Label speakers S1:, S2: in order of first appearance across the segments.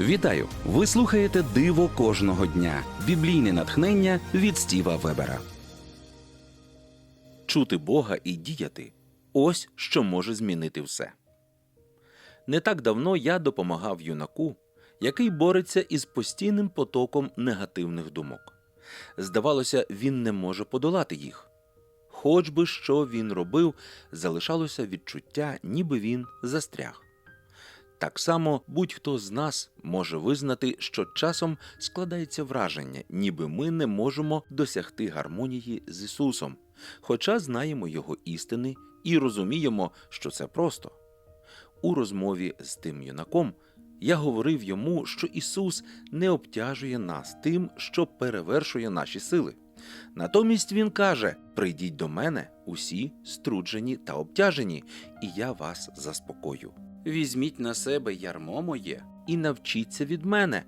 S1: Вітаю! Ви слухаєте Диво кожного дня. Біблійне натхнення від Стіва Вебера. Чути Бога і діяти ось що може змінити все. Не так давно я допомагав юнаку, який бореться із постійним потоком негативних думок. Здавалося, він не може подолати їх. Хоч би що він робив, залишалося відчуття, ніби він застряг. Так само будь-хто з нас може визнати, що часом складається враження, ніби ми не можемо досягти гармонії з Ісусом, хоча знаємо Його істини і розуміємо, що це просто. У розмові з тим юнаком я говорив йому, що Ісус не обтяжує нас тим, що перевершує наші сили. Натомість Він каже: Прийдіть до мене, усі струджені та обтяжені, і я вас заспокою. Візьміть на себе ярмо моє і навчіться від мене,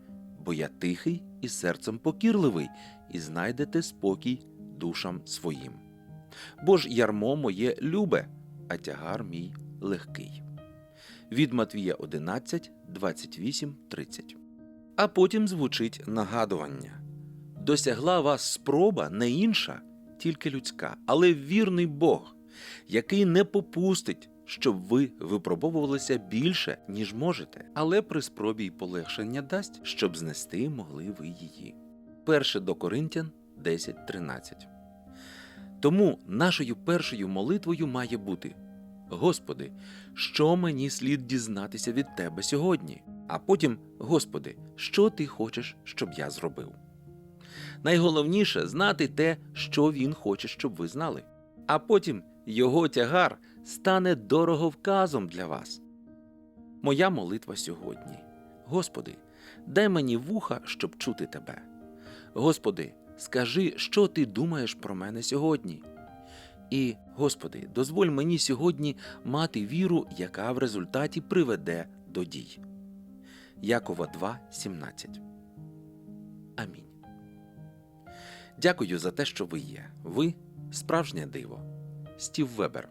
S1: бо я тихий і серцем покірливий, і знайдете спокій душам своїм. Бо ж ярмо моє любе, а тягар мій легкий. Від Матвія 11, 28, 30. А потім звучить нагадування: досягла вас спроба не інша, тільки людська, але вірний Бог, який не попустить, щоб ви випробовувалися більше, ніж можете, але при спробі й полегшення дасть, щоб знести могли ви її. Перше до Коринтян 10.13 Тому нашою першою молитвою має бути Господи, що мені слід дізнатися від Тебе сьогодні? А потім, Господи, що Ти хочеш, щоб я зробив? Найголовніше знати те, що Він хоче, щоб ви знали. А потім його тягар стане дороговказом для вас. Моя молитва сьогодні. Господи, дай мені вуха, щоб чути Тебе. Господи, скажи, що ти думаєш про мене сьогодні. І, Господи, дозволь мені сьогодні мати віру, яка в результаті приведе до дій. Якова 2.17 Амінь. Дякую за те, що ви є. Ви справжнє диво. Стів Вебер